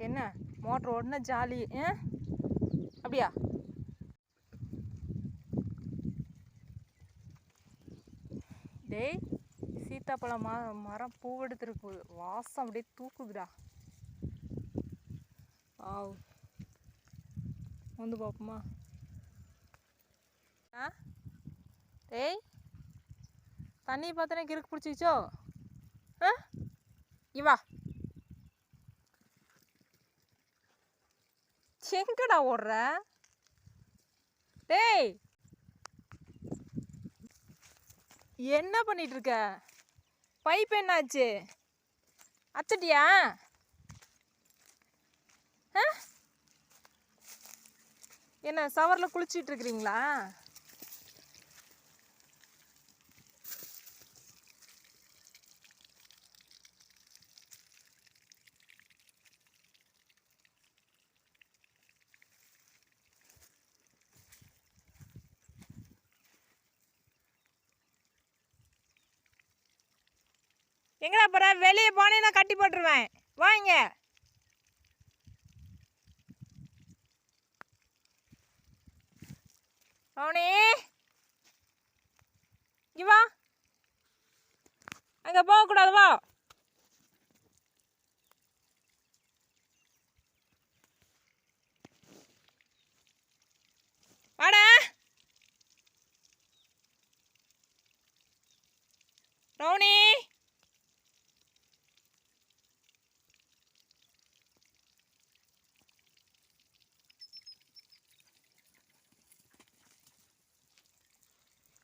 என்ன? மோட்ரு ஓடினா ஜாலி ஆ அப்படியா? டேய் சீத்தாப்பழம் ம மரம் பூவெடுத்துருக்கு போகுது வாசம் அப்படியே தூக்குதுடா. ஆவ் வந்து பார்ப்போமா ஆ? டேய் தண்ணி பார்த்தனே கிறுக்கு பிடிச்சிச்சோ ஆ? இவா. எங்கடா ஓடுற? டேய்! என்ன பண்ணிட்டு இருக்க பைப் என்னாச்சு? அத்துட்டியா? ஆ? என்ன சவரில் குளிச்சிட்டு இருக்கிறீங்களா எங்கடா போற? வெளியே போனேன்னா கட்டி போட்டுருவேன். வாங்க அவனே இங்க வா. அங்க போகக்கூடாது வா. வாடா. ரவுனி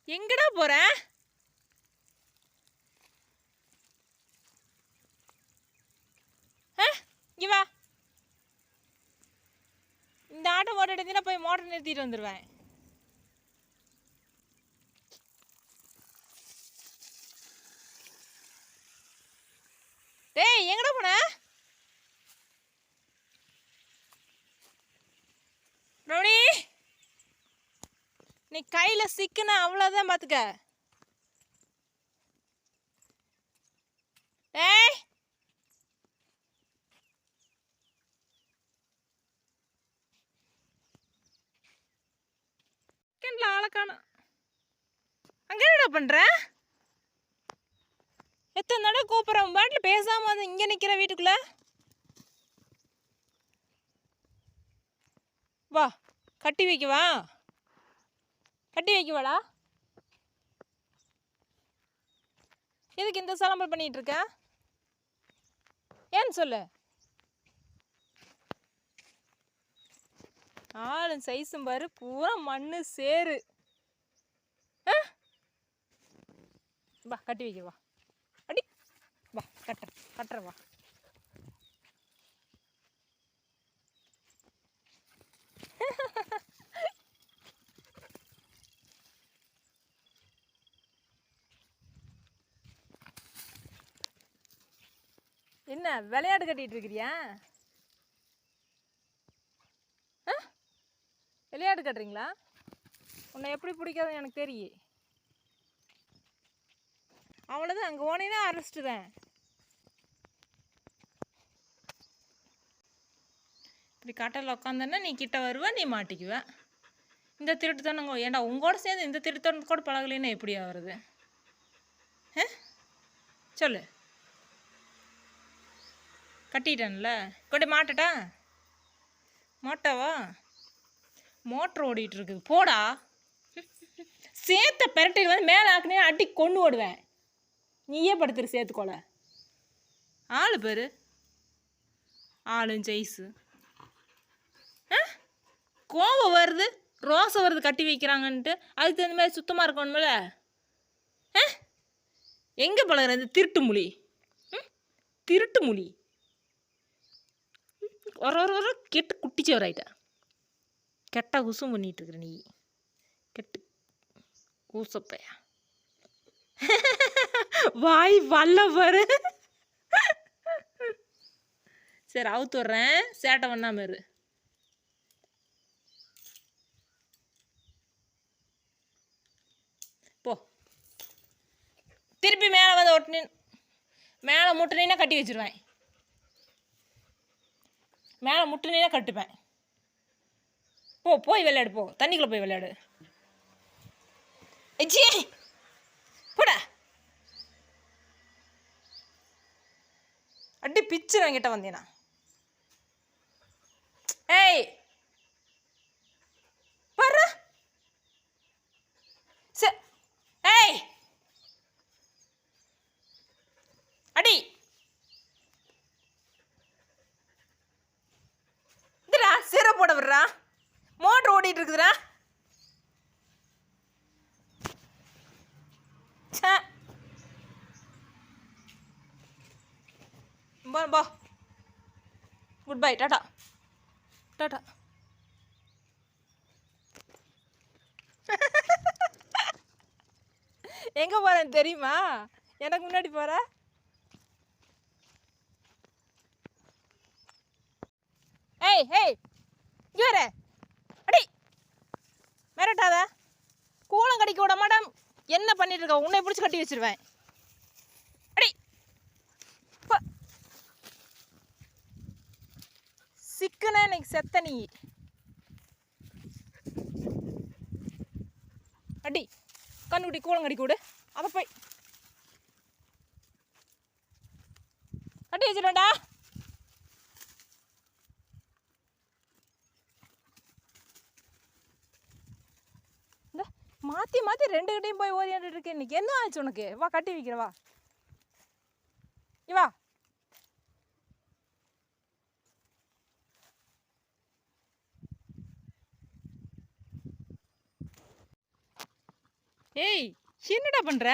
எங்கடா போற? ஆ, வா. இந்த ஆட்டோ ஓட்ட எடுத்தீங்கன்னா போய் மோட்டர் நிறுத்திட்டு வந்துடுவேன் டேய் எங்கடா போன ரவுனி நீ கையில் சிக்குன அவ்வளோதான் பார்த்துக்க ஏய்! செகண்ட்ல ஆளை காணோம் அங்க என்னடா பண்ணுற எத்தனை தடவை கூப்பிட்றேன் பாட்டில் பேசாமல் வந்து இங்கே நிக்கிற வீட்டுக்குள்ளே? வா கட்டி வைக்கவா? கட்டி வைக்கவாடா? எதுக்கு இந்த சலம்பல் பண்ணிட்டு இருக்க ஏன்னு சொல்லு? ஆளும் சைஸும் பாரு பூரா மண்ணு சேரு ஆ? வா கட்டி வைக்க வா. அடி. வா கட்டுற கட்டுற வா. என்ன விளையாடு கட்டிட்டு இருக்கிறியா? ஆ? விளையாடு கட்டுறீங்களா? உன்னை எப்படி பிடிக்காதுன்னு எனக்கு தெரியும் அவ்வளோதான் அங்கே ஓனேன்னா அரெஸ்ட்டுதான் இப்படி கட்டலில் உட்காந்தன்னா நீ கிட்ட வருவ நீ மாட்டிக்குவ. இந்த திருட்டுத்தனங்க ஏண்டா உங்களோட சேர்ந்து இந்த திருட்டுத்தனம் கூட பழகலைன்னா எப்படி ஆகுறது? ஆ? சொல்லு. கட்டிட்டேன்ல. கொண்டு மாட்டட்டா? மாட்டாவா? மோட்ரு ஓடிட்டு இருக்குது போடா. சேத்த பெரட்டிட்டு வந்து மேலே ஆக்குனே அடி கொண்டு ஓடுவேன். நீயே படுத்துரு சேர்த்துக்கோல ஆள் பேர்? ஆளும் ஜெய்ஸு ஆ? கோவம் வருது. ரோசை வருது கட்டி வைக்கிறாங்கன்ட்டு. அதுக்கு தகுந்த மாதிரி சுத்தமாக இருக்கணும்ல. ஆ? எங்கே பழகுற இந்த திருட்டு மொழி? ம்? திருட்டு மொழி. வர வர வர கெட்டு குட்டிச்சவராயிட்ட கெட்ட குசும் பண்ணிகிட்டு இருக்கிற நீ. கெட்டு. கூசப்பையா வாய் வல்ல பாரு. சரி அவுத்து விட்றேன். சேட்டை பண்ணாமல் இரு. போ. திருப்பி மேலே வந்து ஒட்டினு மேலே முட்டினா கட்டி வச்சுருவேன். மேலே முட்டுனே கட்டுப்பேன். போ போய் விளையாடு போ. தண்ணிக்குள்ளே போய் விளையாடு. ஜி போட. அடி பிச்சு என்கிட்ட வந்தீனா? ஏய் வர்ற. சே ஏய் அடி இதுடா சீரை போட விடுறா மோட்டர் ஓடிட்டு இருக்குதுடா ச்சே. பா பா. Good bye Tata. டாடா. எங்க போறேன் தெரியுமா? எனக்கு முன்னாடி போற? ஏய் ஏய் இங்க வர அடி மிரட்டாத கடிக்க விட மாட்டேன். என்ன பண்ணிட்டு இருக்க? உன்னை பிடிச்சி கட்டி வச்சிருவேன். அடி. சிக்கன இன்னைக்கு செத்த நீ. அடி. கண்ணுக்குட்டி கூலம் கூடு. அதை போய். கட்டி வச்சிடண்டா இந்த மாற்றி மாற்றி ரெண்டு கிட்டையும் போய் ஓடியாண்டுட்டு இருக்கு இன்னைக்கு. என்ன ஆச்சு உனக்கு? வா கட்டி வைக்கிறவா இவா. வா ஏய் என்னடா பண்ற?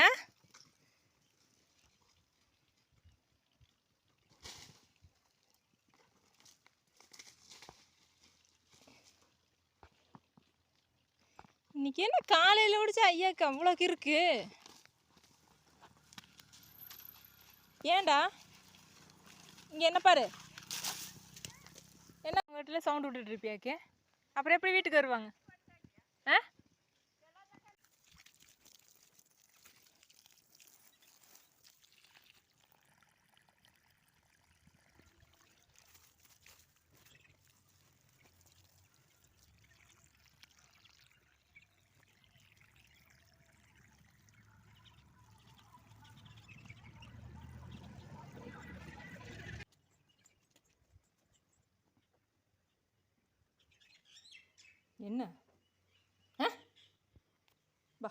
இன்னைக்கு என்ன காலையில் முடிச்சா ஐயாக்கு அவ்வளோக்கு இருக்கு ஏண்டா இங்கே என்ன பாரு? என்ன உங்க வீட்டில் சவுண்ட் விட்டுட்டு இருப்பியாக்கு? அப்புறம் எப்படி வீட்டுக்கு வருவாங்க ஆ என்ன? ஆ? பா.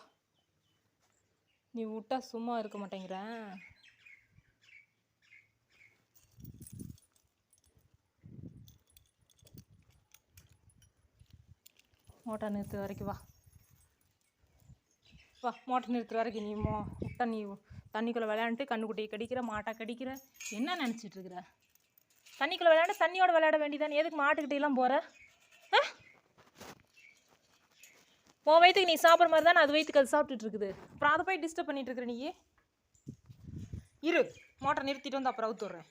நீ விட்டா சும்மா இருக்க மாட்டேங்கிற. மோட்டார் நிறுத்துற வரைக்கும் வா. வா மோட்டார் நிறுத்துற வரைக்கும் நீ மோ விட்டா நீ தண்ணிக்குள்ளே விளையாண்டுட்டு கண்ணுக்குட்டியை கடிக்கிற மாட்டை கடிக்கிற. என்ன நினச்சிட்டு இருக்கிற தண்ணிக்குள்ளே விளையாண்டு தண்ணியோட விளையாட வேண்டியதானே எதுக்கு மாட்டுக்கிட்டேலாம் போகிற ஆ உன் வயிற்றுக்கு நீ சாப்பிட்ற மாதிரி தான் அது வயிற்றுக்கு அது சாப்பிட்டுட்டு இருக்குது. அப்புறம் அதை போய் டிஸ்டர்ப் பண்ணிட்டு இருக்கிற நீ இரு மோட்டர் நிறுத்திட்டு வந்து அப்புறம் அவுத்து விட்றேன்.